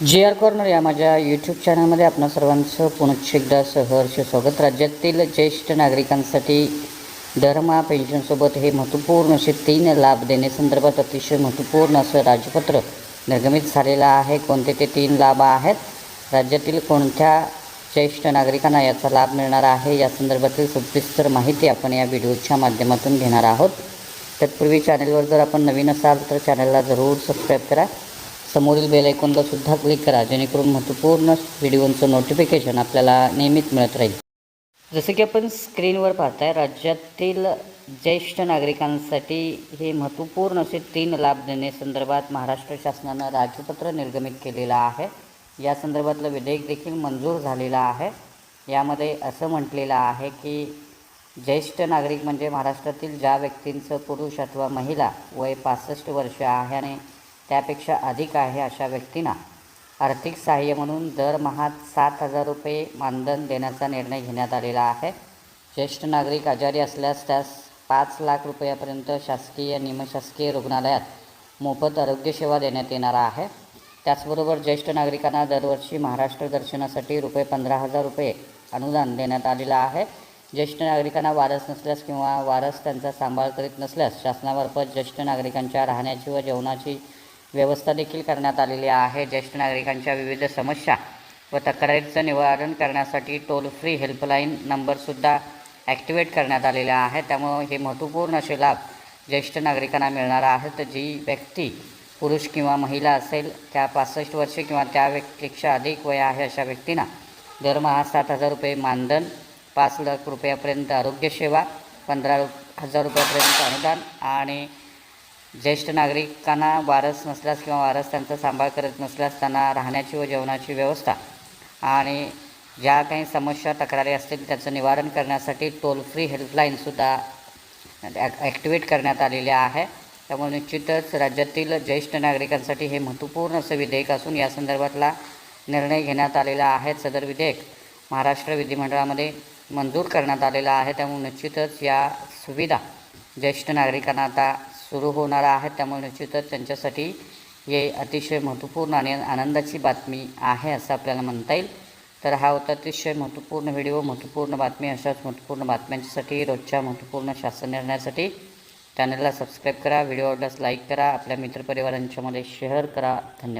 जी R corner या माझ्या YouTube चॅनलमध्ये आपणा सर्वांचं पुनश्च एकदा सहर्ष स्वागत. राज्यातील ज्येष्ठ नागरिकांसाठी दरमहा पेन्शनसोबत हे महत्त्वपूर्ण असे तीन लाभ देण्यासंदर्भात अतिशय महत्त्वपूर्ण असं राजपत्र निर्गमित झालेलं आहे. कोणते ते तीन लाभ आहेत? राज्यातील कोणत्या ज्येष्ठ नागरिकांना याचा लाभ मिळणार आहे? या संदर्भातील सविस्तर माहिती आपण या व्हिडिओच्या माध्यमातून घेणार आहोत. तत्पूर्वी चॅनलवर जर आपण नवीन असाल तर चॅनलला जरूर सबस्क्राईब करा. समोरील बेल ऐकूनला सुद्धा क्लिक करा जेणेकरून महत्त्वपूर्ण व्हिडिओंचं नोटिफिकेशन आपल्याला नेहमीच मिळत राहील. जसं की आपण स्क्रीनवर पाहताय राज्यातील ज्येष्ठ नागरिकांसाठी हे महत्त्वपूर्ण असे तीन लाभ देण्यासंदर्भात महाराष्ट्र शासनानं राज्यपत्र निर्गमित केलेलं आहे. या संदर्भातलं विधेयक देखील मंजूर झालेलं आहे. यामध्ये असं म्हटलेलं आहे की ज्येष्ठ नागरिक म्हणजे महाराष्ट्रातील ज्या व्यक्तींचं पुरुष अथवा महिला वय पासष्ट वर्ष आहे आणि त्यापेक्षा अधिक आहे अशा व्यक्तींना. आर्थिक सहाय्य म्हणून दरमहा सात हजार रुपये मानधन देण्याचा निर्णय घेण्यात आलेला आहे. ज्येष्ठ नागरिक आजारी असल्यास त्यास पाच लाख रुपयापर्यंत शासकीय निमशासकीय रुग्णालयात मोफत आरोग्यसेवा देण्यात येणार आहे. त्याचबरोबर ज्येष्ठ नागरिकांना दरवर्षी महाराष्ट्र दर्शनासाठी रुपये पंधरा हजार रुपये अनुदान देण्यात आलेलं आहे. ज्येष्ठ नागरिकांना वारस नसल्यास किंवा वारस त्यांचा सांभाळ करीत नसल्यास शासनामार्फत ज्येष्ठ नागरिकांच्या राहण्याची व जेवणाची व्यवस्था देखील करण्यात आलेली आहे. ज्येष्ठ नागरिकांच्या विविध समस्या व तक्रारीचं निवारण करण्यासाठी टोल फ्री हेल्पलाईन नंबरसुद्धा ॲक्टिवेट करण्यात आलेले आहे. त्यामुळं हे महत्त्वपूर्ण असे लाभ ज्येष्ठ नागरिकांना मिळणार आहेत. जी व्यक्ती पुरुष किंवा महिला असेल त्या पासष्ट वर्षे किंवा त्या व्यक्तीपेक्षा अधिक वय आहे अशा व्यक्तींना दरमहा सात हजार रुपये मानधन पाच लाख रुपयापर्यंत आरोग्यसेवा पंधरा हजार रुपयापर्यंत अनुदान आणि ज्येष्ठ नागरिकांना वारस नसल्यास किंवा वारस त्यांचा सांभाळ करत नसल्यास त्यांना राहण्याची व जेवणाची व्यवस्था आणि ज्या काही समस्या तक्रारी असतील त्याचं निवारण करण्यासाठी टोल फ्री हेल्पलाईनसुद्धा ॲक्टिवेट करण्यात आलेली आहे. त्यामुळे निश्चितच राज्यातील ज्येष्ठ नागरिकांसाठी हे महत्त्वपूर्ण असं विधेयक असून या संदर्भातला निर्णय घेण्यात आलेला आहे. सदर विधेयक महाराष्ट्र विधिमंडळामध्ये मंजूर करण्यात आलेला आहे. त्यामुळे निश्चितच या सुविधा ज्येष्ठ नागरिकांना आता सुरू होणार आहेत त्यामुळे निश्चितच त्यांच्यासाठी हे अतिशय महत्त्वपूर्ण आणि आनंदाची बातमी आहे असं आपल्याला म्हणता येईल. तर हा होता अतिशय महत्त्वपूर्ण व्हिडिओ महत्त्वपूर्ण बातमी अशाच महत्त्वपूर्ण बातम्यांसाठी रोजच्या महत्त्वपूर्ण शासन निर्णयासाठी. चॅनलला सबस्क्राईब करा व्हिडिओ आवडल्यास लाईक करा आपल्या मित्रपरिवारांच्यामध्ये शेअर करा. धन्यवाद.